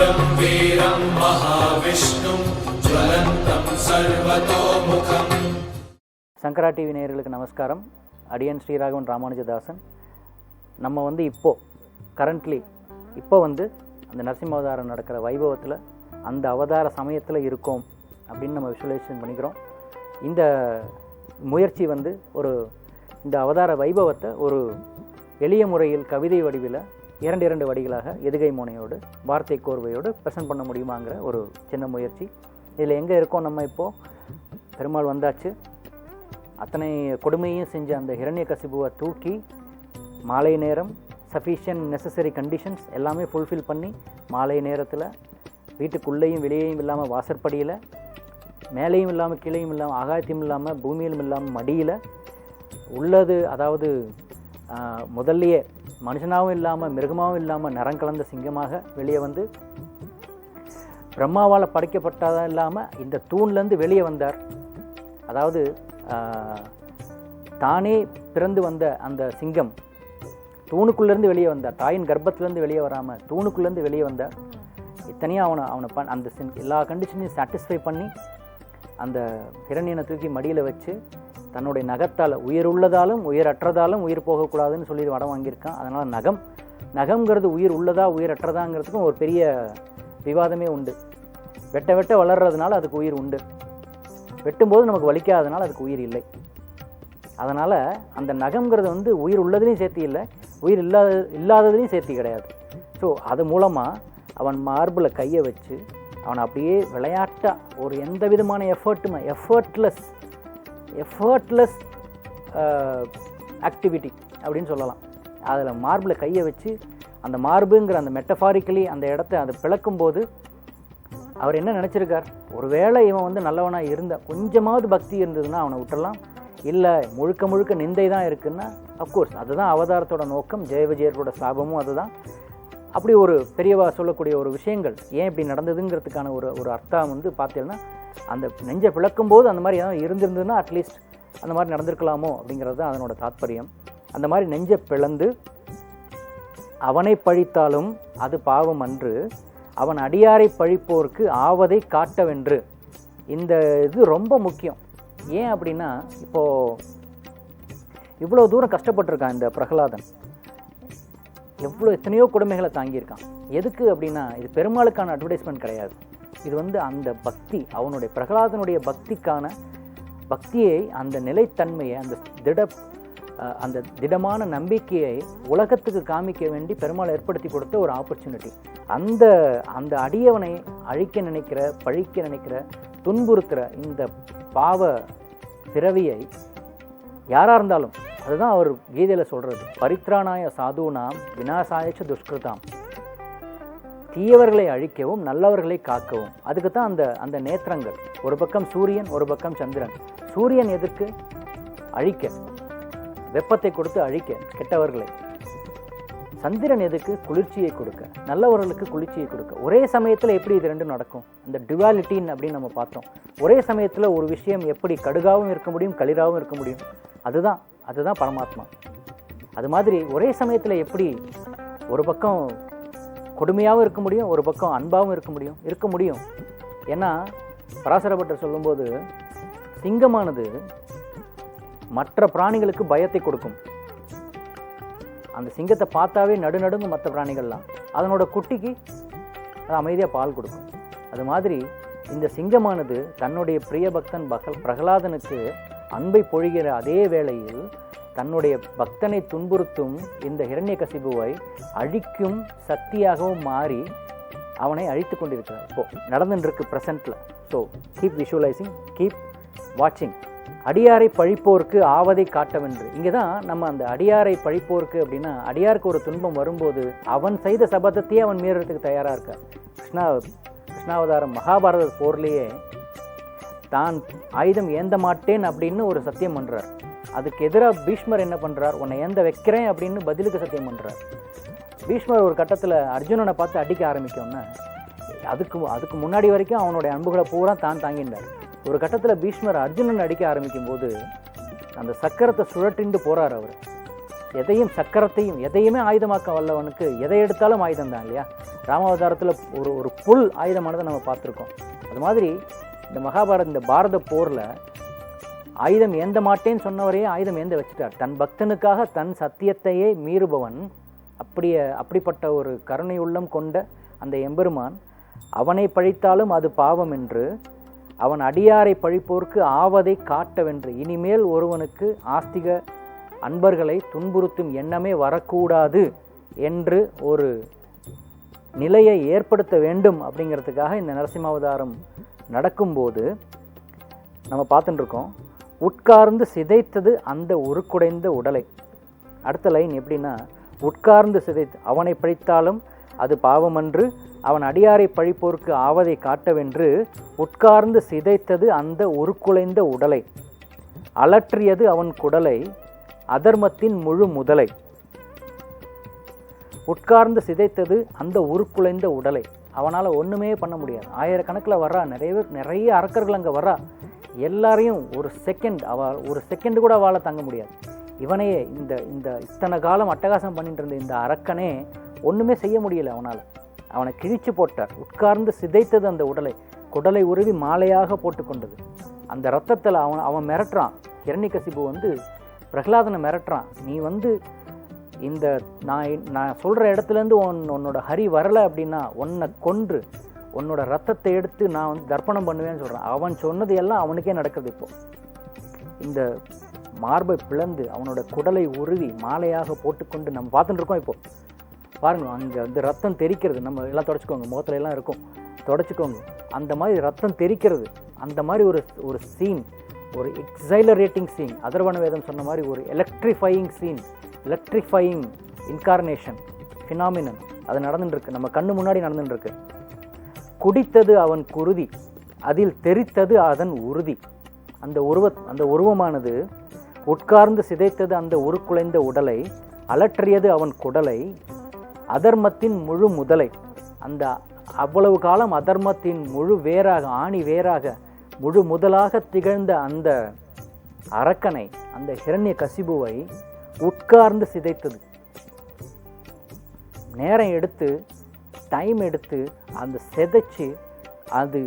रुद्रं वीरं महाविष्णुं ज्वलन्तं सर्वतोमुखम् சங்கரா TV நேயர்களுக்கு நமஸ்காரம் அடியன் ஸ்ரீராகவன் ராமானுஜதாசன் நம்ம வந்து இப்போது கரண்ட்லி இப்போ வந்து அந்த நரசிம்ம அவதாரம் நடக்கிற வைபவத்தில் அந்த அவதார சமயத்தில் இருக்கோம் அப்படின்னு நம்ம விஷுவலைசேஷன் பண்ணிக்கிறோம் இந்த முயற்சி வந்து ஒரு இந்த அவதார வைபவத்தை ஒரு எளிய முறையில் கவிதை வடிவில் இரண்டு இரண்டு வடிகளாக எதுகை முனையோடு வார்த்தை கோர்வையோடு ப்ரெசென்ட் பண்ண முடியுமாங்கிற ஒரு சின்ன முயற்சி. இதில் எங்கே இருக்கோம் நம்ம இப்போது பெருமாள் வந்தாச்சு. அத்தனை கொடுமையும் செஞ்ச அந்த ஹிரண்ய கசிபுவை தூக்கி மாலை நேரம் சஃபிஷியன்ட் நெசசரி கண்டிஷன்ஸ் எல்லாமே ஃபுல்ஃபில் பண்ணி மாலை நேரத்தில் வீட்டுக்குள்ளேயும் வெளியேயும் இல்லாமல் வாசற்படியில் மேலேயும் இல்லாமல் கீழேயும் இல்லாமல் ஆகாயத்தையும் இல்லாமல் பூமியிலும் இல்லாமல் மடியில் உள்ளது அதாவது முதல்லையே மனுஷனாகவும் இல்லாமல் மிருகமாகவும் இல்லாமல் நிறம் கலந்த சிங்கமாக வெளியே வந்து பிரம்மாவால் படைக்கப்பட்டதாக இல்லாமல் இந்த தூண்லேருந்து வெளியே வந்தார். அதாவது தானே பிறந்து வந்த அந்த சிங்கம் தூணுக்குள்ளேருந்து வெளியே வந்தார். தாயின் கர்ப்பத்திலேருந்து வெளியே வராமல் தூணுக்குள்ளேருந்து வெளியே வந்தார். இத்தனையும் அவனை அவனை பண் அந்த சின் எல்லா கண்டிஷனையும் சாட்டிஸ்ஃபை பண்ணி அந்த ஹிரண்யனை தூக்கி மடியில் வச்சு தன்னுடைய நகத்தால் உயிர் உள்ளதாலும் உயிரற்றதாலும் உயிர் போகக்கூடாதுன்னு சொல்லி வடம் வாங்கியிருக்கான். அதனால் நகம் நகம்ங்கிறது உயிர் உள்ளதா உயிரற்றதாங்கிறதுக்கும் ஒரு பெரிய விவாதமே உண்டு. வெட்ட வெட்ட வளர்றதுனால அதுக்கு உயிர் உண்டு. வெட்டும்போது நமக்கு வலிக்காதனால அதுக்கு உயிர் இல்லை. அதனால் அந்த நகம்ங்கிறது வந்து உயிர் உள்ளதுலேயும் சேர்த்து இல்லை உயிர் இல்லாத இல்லாததுலேயும் சேர்த்து கிடையாது. ஸோ அது மூலமாக அவன் மார்பில் கையை வச்சு அவனை அப்படியே விளையாட்டாக ஒரு எந்த விதமான எஃபர்ட்டுமே எஃபர்ட்லெஸ் எஃபர்ட்லெஸ் ஆக்டிவிட்டி uh, அப்படின்னு சொல்லலாம். அதில் மார்பில் கையை வச்சு அந்த மார்புங்கிற அந்த மெட்டஃபாரிக்கலி அந்த இடத்த அதை பிளக்கும்போது அவர் என்ன நினச்சிருக்கார்? ஒருவேளை இவன் வந்து நல்லவனாக இருந்தா கொஞ்சமாவது பக்தி இருந்ததுன்னா அவனை விட்டலாம் இல்லை முழுக்க முழுக்க நிந்தை தான் இருக்குன்னா அஃப்கோர்ஸ் அதுதான் அவதாரத்தோட நோக்கம் ஜெய விஜயரோட சாபமும் அதுதான். அப்படி ஒரு பெரியவா சொல்லக்கூடிய ஒரு விஷயங்கள் ஏன் இப்படி நடந்ததுங்கிறதுக்கான ஒரு ஒரு அர்த்தம் வந்து பார்த்தீங்கன்னா அந்த நெஞ்சை பிளக்கும் போது அந்த மாதிரி ஏதாவது இருந்திருந்ததுன்னா அட்லீஸ்ட் அந்த மாதிரி நடந்திருக்கலாமோ அப்படிங்கிறது தான் அதனோட தாத்பரியம். அந்த மாதிரி நெஞ்சை பிளந்து அவனை பழித்தாலும் அது பாவம் அன்று அவன் அடியாரை பழிப்போருக்கு ஆவதை காட்டவென்று. இந்த இது ரொம்ப முக்கியம். ஏன் அப்படின்னா இப்போது இவ்வளோ தூரம் கஷ்டப்பட்டிருக்கான் இந்த பிரகலாதன். எவ்வளோ எத்தனையோ கொடுமைகளை தாங்கியிருக்கான். எதுக்கு அப்படின்னா இது பெருமாளுக்கான அட்வர்டைஸ்மெண்ட் கிடையாது. இது வந்து அந்த பக்தி அவனுடைய பிரகலாதனுடைய பக்திக்கான பக்தியை அந்த நிலைத்தன்மையை அந்த திட அந்த திடமான நம்பிக்கையை உலகத்துக்கு காமிக்க வேண்டி பெருமாள் ஏற்படுத்தி கொடுத்த ஒரு ஆப்பர்ச்சுனிட்டி அந்த அந்த அடியவனை அழிக்க நினைக்கிற பழிக்க நினைக்கிற துன்புறுத்துகிற இந்த பாவ பிறவியை யாராக இருந்தாலும் அதுதான் அவர் கீதையில் சொல்கிறது பரித்ராணாய சாதுனாம் வினாசாயச்ச துஷ்கிருதாம். தீயவர்களை அழிக்கவும் நல்லவர்களை காக்கவும். அதுக்கு தான் அந்த அந்த நேத்திரங்கள். ஒரு பக்கம் சூரியன் ஒரு பக்கம் சந்திரன். சூரியன் எதுக்கு? அழிக்க. வெப்பத்தை கொடுத்து அழிக்க கெட்டவர்களை. சந்திரன் எதுக்கு? குளிர்ச்சியை கொடுக்க. நல்லவர்களுக்கு குளிர்ச்சியை கொடுக்க. ஒரே சமயத்தில் எப்படி இது ரெண்டும் நடக்கும்? இந்த டுவாலிட்டின்னு அப்படின்னு நம்ம பார்த்தோம். ஒரே சமயத்தில் ஒரு விஷயம் எப்படி கடுகாவும் இருக்க முடியும் களிராகவும் இருக்க முடியும். அதுதான் அதுதான் பரமாத்மா. அது மாதிரி ஒரே சமயத்தில் எப்படி ஒரு பக்கம் கொடுமையாகவும் இருக்க முடியும் ஒரு பக்கம் அன்பாகவும் இருக்க முடியும் இருக்க முடியும். ஏன்னா பராசரப்பட்டர் சொல்லும்போது சிங்கமானது மற்ற பிராணிகளுக்கு பயத்தை கொடுக்கும். அந்த சிங்கத்தை பார்த்தாவே நடுநடுங்கும் மற்ற பிராணிகள்லாம். அதனோட குட்டிக்கு அது அமைதியாக பால் கொடுக்கும். அது மாதிரி இந்த சிங்கமானது தன்னுடைய பிரிய பக்தன் பகல் பிரகலாதனுக்கு அன்பை பொழிகிற அதே வேளையில் தன்னுடைய பக்தனை துன்புறுத்தும் இந்த இரண்ய கசிபுவை அழிக்கும் சக்தியாகவும் மாறி அவனை அழித்து கொண்டிருக்கிறார். இப்போ நடந்துட்டுருக்கு ப்ரெசண்ட்டில் ஸோ கீப் விஷுவலைசிங் கீப் வாட்சிங் அடியாரை பழிப்போருக்கு ஆவதை காட்டவென்று. இங்கே தான் நம்ம அந்த அடியாரை பழிப்போருக்கு அப்படின்னா அடியாருக்கு ஒரு துன்பம் வரும்போது அவன் செய்த சபதத்தையே அவன் மீறதுக்கு தயாராக இருக்கார். கிருஷ்ணா கிருஷ்ணாவதாரம் மகாபாரத போர்லேயே தான் ஆயுதம் ஏந்த மாட்டேன் அப்படின்னு ஒரு சத்தியம் பண்ணுறார் அதுக்கு எதிராக பீஷ்மர் என்ன பண்ணுறார் உன்னை ஏந்த வைக்கிறேன் அப்படின்னு பதிலுக்கு சத்தியம் பண்ணுறார் பீஷ்மர் ஒரு கட்டத்தில் அர்ஜுனனை பார்த்து அடிக்க ஆரம்பிக்கோன்னு அதுக்கு அதுக்கு முன்னாடி வரைக்கும் அவனுடைய அன்புகளை பூரா தான் தாங்கினார் ஒரு கட்டத்தில் பீஷ்மர் அர்ஜுனன் அடிக்க ஆரம்பிக்கும் போது அந்த சக்கரத்தை சுழட்டிண்டு போகிறார் அவர். எதையும் சக்கரத்தையும் எதையுமே ஆயுதமாக்க வல்லவனுக்கு எதை எடுத்தாலும் ஆயுதம் தான் இல்லையா? ராமாவதாரத்தில் ஒரு ஒரு புல் ஆயுதமானதை நம்ம பார்த்துருக்கோம். அது மாதிரி இந்த மகாபாரத இந்த பாரத போரில் ஆயுதம் ஏந்த மாட்டேன்னு சொன்னவரையே ஆயுதம் ஏந்த வச்சுட்டார். தன் பக்தனுக்காக தன் சத்தியத்தையே மீறுபவன் அப்படியே அப்படிப்பட்ட ஒரு கருணை உள்ளம் கொண்ட அந்த எம்பெருமான் அவனை பழித்தாலும் அது பாவம் என்று அவன் அடியாரை பழிப்போர்க்கு ஆவதை காட்டவென்று இனிமேல் ஒருவனுக்கு ஆஸ்திக அன்பர்களை துன்புறுத்தும் எண்ணமே வரக்கூடாது என்று ஒரு நிலையை ஏற்படுத்த வேண்டும் அப்படிங்கிறதுக்காக இந்த நரசிம்மாவதாரம் நடக்கும்போது நம்ம பார்த்துட்டுருக்கோம் உட்கார்ந்து சிதைத்தது அந்த உருக்குடைந்த உடலை. அடுத்த லைன் எப்படின்னா உட்கார்ந்து சிதைத்து அவனை பழித்தாலும் அது பாவமன்று அவன் அடியாரை பழிப்போருக்கு ஆவதை காட்டவென்று உட்கார்ந்து சிதைத்தது அந்த உருக்குலைந்த உடலை. அலற்றியது அவன் குடலை அதர்மத்தின் முழு முதலை. உட்கார்ந்து சிதைத்தது அந்த உருக்குலைந்த உடலை. அவனால் ஒன்றுமே பண்ண முடியாது. ஆயிரக்கணக்கில் வர்றா நிறைய பேர் நிறைய அரக்கர்கள் அங்கே வர்றா. எல்லாரையும் ஒரு செகண்ட் அவ ஒரு செகண்ட் கூட வாழ தங்க முடியாது. இவனையே இந்த இந்த இத்தனை காலம் அட்டகாசம் பண்ணிட்டு இருந்த இந்த அரக்கனே ஒன்றுமே செய்ய முடியல அவனால். அவனை கிழிச்சு போட்டார். உட்கார்ந்து சிதைத்தது அந்த உடலை. குடலை உருவி மாலையாக போட்டுக்கொண்டது அந்த ரத்தத்தில் அவன் அவன் மிரட்டுறான். இரணிகசிபு வந்து பிரகலாதனை மிரட்டுறான். நீ வந்து இந்த நான் நான் சொல்கிற இடத்துலேருந்து உன் உன்னோட ஹரி வரலை அப்படின்னா உன்னை கொன்று உன்னோட ரத்தத்தை எடுத்து நான் வந்து தர்ப்பணம் பண்ணுவேன்னு சொல்கிறேன் அவன் சொன்னது எல்லாம் அவனுக்கே நடக்குது இப்போது இந்த மார்பை பிளந்து அவனோட குடலை உருவி மாலையாக போட்டுக்கொண்டு நம்ம பார்த்துட்டு இருக்கோம் இப்போ. பாருங்க அங்கே வந்து ரத்தம் தெரிக்கிறது நம்ம எல்லாம் தொடச்சிக்கோங்க முகத்துல எல்லாம் இருக்கும். தொடச்சிக்கோங்க. அந்த மாதிரி ரத்தம் தெறிக்கிறது அந்த மாதிரி ஒரு ஒரு சீன் ஒரு எக்ஸைலரேட்டிங் சீன் அதர்வன வேதம் சொன்ன மாதிரி ஒரு electrifying scene electrifying incarnation phenomenon அது நடந்துட்டுருக்கு. நம்ம கண்ணு முன்னாடி நடந்துட்டுருக்கு. குடித்தது அவன் குருதி. அதில் தெரித்தது அதன் உறுதி. அந்த உருவ அந்த உருவமானது உட்கார்ந்து சிதைத்தது அந்த உருக்குலைந்த உடலை அலற்றியது அவன் குடலை அதர்மத்தின் முழு முதலை. அந்த அவ்வளவு காலம் அதர்மத்தின் முழு வேராக ஆணி வேராக முழு முதலாக திகழ்ந்த அந்த அரக்கனை அந்த ஹிரண்ய கசிபுவை உட்கார்ந்து சிதைத்தது. நேரம் எடுத்து டைம் எடுத்து அந்த சிதைச்சு அது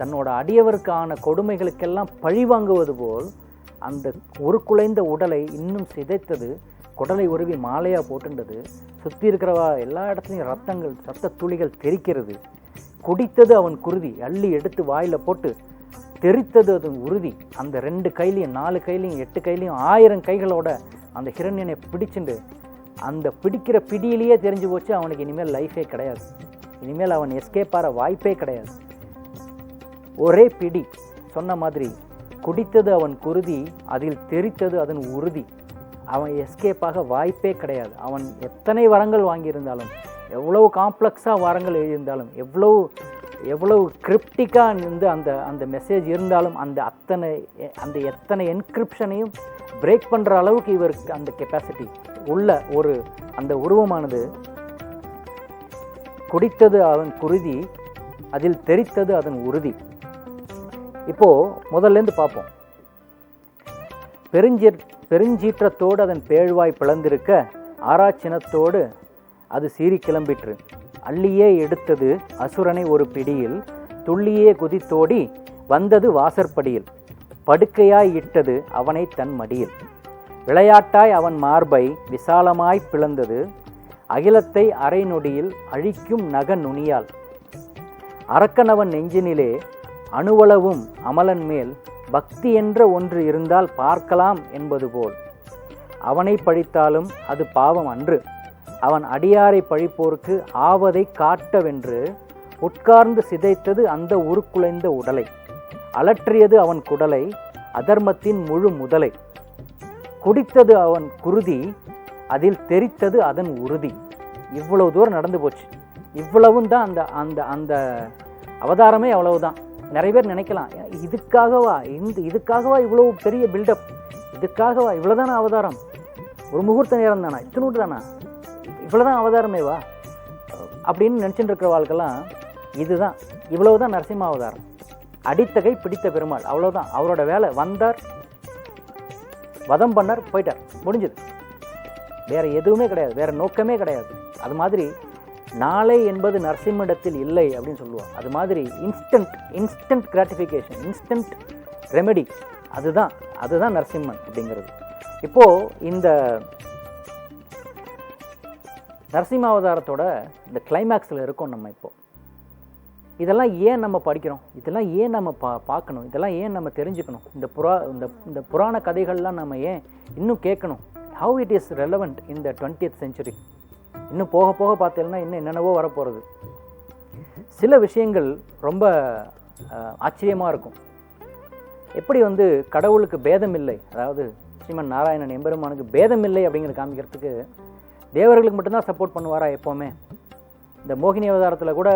தன்னோட அடியவருக்கான கொடுமைகளுக்கெல்லாம் பழி வாங்குவது போல் அந்த ஒரு குலைந்த உடலை இன்னும் சிதைத்தது குடலை உருவி மாலையாக போட்டுண்டது சுற்றி இருக்கிறவா எல்லா இடத்துலையும் ரத்தங்கள் சத்த துளிகள் தெரிக்கிறது. குடித்தது அவன் குருதி அள்ளி எடுத்து வாயில் போட்டு தெரித்தது அது உறுதி அந்த ரெண்டு கையிலையும் நாலு கையிலையும் எட்டு கையிலையும் ஆயிரம் கைகளோட அந்த ஹிரண்யனை பிடிச்சுண்டு அந்த பிடிக்கிற பிடியிலேயே தெரிஞ்சு போச்சு அவனுக்கு இனிமேல் லைஃபே கிடையாது. இனிமேல் அவன் எஸ்கேப் ஆகிற வாய்ப்பே கிடையாது. ஒரே பிடி சொன்ன மாதிரி குடித்தது அவன் குருதி அதில் தெரித்தது அதன் உறுதி. அவன் எஸ்கேப்பாக வாய்ப்பே கிடையாது. அவன் எத்தனை வரங்கள் வாங்கியிருந்தாலும் எவ்வளவு காம்ப்ளெக்ஸாக வரங்கள் எழுதியிருந்தாலும் எவ்வளவு எவ்வளவு கிரிப்டிக்காக இருந்து அந்த அந்த மெசேஜ் இருந்தாலும் அந்த அத்தனை அந்த எத்தனை என்கிரிப்ஷனையும் பிரேக் பண்ணுற அளவுக்கு இவருக்கு அந்த கெப்பாசிட்டி உள்ள ஒரு அந்த உருவமானது குடித்தது அவன் குருதி அதில் தெரித்தது அதன் உறுதி இப்போது முதல்லேருந்து பார்ப்போம் பெருஞ்சி பெருஞ்சீற்றத்தோடு அதன் பேழ்வாய் பிளந்திருக்க ஆராய்ச்சினத்தோடு அது சீறி கிளம்பிற்று. அள்ளியே எடுத்தது அசுரனை ஒரு பிடியில் துள்ளியே குதித்தோடி வந்தது வாசற்படியில். படுக்கையாய் இட்டது அவனை தன் மடியில். விளையாட்டாய் அவன் மார்பை விசாலமாய் பிளந்தது அகிலத்தை அரை நொடியில் அழிக்கும் நக நுனியால். அரக்கனவன் நெஞ்சினிலே அணுவளவும் அமலன் மேல் பக்தி என்ற ஒன்று இருந்தால் பார்க்கலாம் என்பது போல். அவனை பழித்தாலும் அது பாவம் அன்று. அவன் அடியாரை பழிப்போருக்கு ஆவதை காட்டவென்று உட்கார்ந்து சிதைத்தது அந்த உருக்குலைந்த உடலை. அலற்றியது அவன் குடலை அதர்மத்தின் முழு முதலை. குடித்தது அவன் குருதி அதில் தெரித்தது அதன் உறுதி. இவ்வளவு தூரம் நடந்து போச்சு. இவ்வளவும் தான் அந்த அந்த அந்த அவதாரமே அவ்வளவுதான். நிறைய பேர் நினைக்கலாம் இதுக்காகவா? இந்த இதுக்காகவா இவ்வளவு பெரிய பில்டப் இதுக்காகவா? இவ்வளோதானா அவதாரம்? ஒரு முகூர்த்த நேரம் தானா? இத்தினூட்டு தானா? இவ்வளோதான் அவதாரமேவா அப்படின்னு நினச்சிட்டு இருக்கிற வாழ்க்கெல்லாம் இதுதான். இவ்வளவுதான் நரசிம்ம அவதாரம். அடித்தகை பிடித்த பெருமாள். அவ்வளோதான் அவரோட வேலை வந்தார் வதம் பண்ணார் போயிட்டார். முடிஞ்சது. வேற எதுவுமே கிடையாது. வேற நோக்கமே கிடையாது. அது மாதிரி நாளை என்பது நரசிம்மிடத்தில் இல்லை அப்படின்னு சொல்லுவோம். அது மாதிரி instant instant gratification instant remedy அதுதான் அதுதான் நரசிம்மன் அப்படிங்கிறது. இப்போது இந்த நரசிம்ம அவதாரத்தோட இந்த கிளைமேக்ஸில் இருக்கோம் நம்ம இப்போ. இதெல்லாம் ஏன் நம்ம படிக்கிறோம்? இதெல்லாம் ஏன் நம்ம பா பார்க்கணும்? இதெல்லாம் ஏன் நம்ம தெரிஞ்சுக்கணும்? இந்த புறா இந்த இந்த புராண கதைகள்லாம் நம்ம ஏன் இன்னும் கேட்கணும்? ஹவு இட் இஸ் ரெலவெண்ட் இந்த டுவெண்ட்டியத் செஞ்சுரி இன்னும் போக போக பார்த்தீங்கன்னா இன்னும் என்னென்னவோ வரப்போகிறது சில விஷயங்கள் ரொம்ப ஆச்சரியமாக இருக்கும். எப்படி வந்து கடவுளுக்கு பேதம் இல்லை அதாவது ஸ்ரீமன் நாராயணன் எம்பெருமானுக்கு பேதம் இல்லை அப்படிங்கிற காமிக்கிறதுக்கு தேவர்களுக்கு மட்டும்தான் சப்போர்ட் பண்ணுவாரா எப்போவுமே? இந்த மோகினி அவதாரத்தில் கூட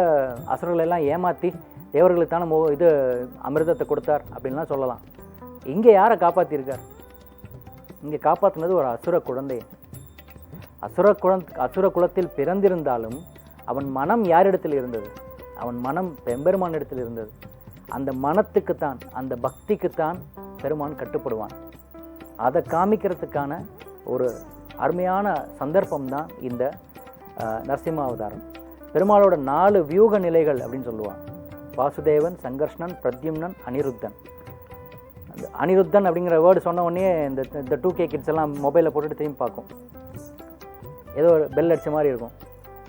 அசுரர்களை எல்லாம் ஏமாற்றி தேவர்களுக்கான மோ இது அமிர்தத்தை கொடுத்தார் அப்படின்லாம் சொல்லலாம். இங்கே யாரை காப்பாற்றிருக்கார் இங்கே காப்பாற்றினது ஒரு அசுர குழந்தை. அசுர குழந் அசுர குலத்தில் பிறந்திருந்தாலும் அவன் மனம் யாரிடத்தில் இருந்தது? அவன் மனம் பெம்பெருமான் இடத்தில் இருந்தது. அந்த மனத்துக்குத்தான் அந்த பக்திக்குத்தான் பெருமான் கட்டுப்படுவான். அதை காமிக்கிறதுக்கான ஒரு அருமையான சந்தர்ப்பம் தான் இந்த நரசிம்ம அவதாரம். பெருமாளோட நாலு வியூக நிலைகள் அப்படின்னு சொல்லுவான் வாசுதேவன் சங்கர்ஷ்ணன் பிரத்யும்னன் அனிருத்தன். அந்த அனிருத்தன் அப்படிங்கிற வேர்டு சொன்ன உடனே இந்த இந்த டூ கே கிட்ஸ் எல்லாம் மொபைலில் போட்டுட்டு திரும்பி பார்க்கும். ஏதோ ஒரு பெல் அடித்த மாதிரி இருக்கும்.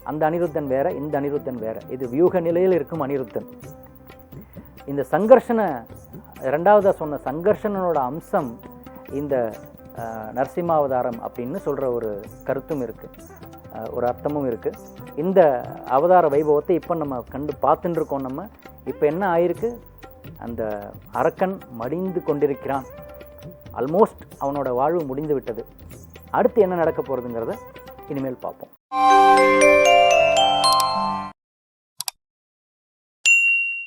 அந்த அனிருத்தன் வேறு இந்த அனிருத்தன் வேறு. இது வியூக நிலையில் இருக்கும் அனிருத்தன். இந்த சங்கர்ஷண ரெண்டாவதாக சொன்ன சங்கர்ஷனோட அம்சம் இந்த நரசிம்மாவதாரம் அப்படின்னு சொல்கிற ஒரு கருத்தும் இருக்குது ஒரு அர்த்தமும் இருக்குது இந்த அவதார வைபவத்தை இப்போ நம்ம கண்டு பார்த்துட்டுருக்கோம் நம்ம. இப்போ என்ன ஆயிருக்கு? அந்த அரக்கன் மடிந்து கொண்டிருக்கிறான். ஆல்மோஸ்ட் அவனோட வாழ்வு முடிந்து விட்டது. அடுத்து என்ன நடக்க போகிறதுங்கிறத இனிமேல் பார்ப்போம்.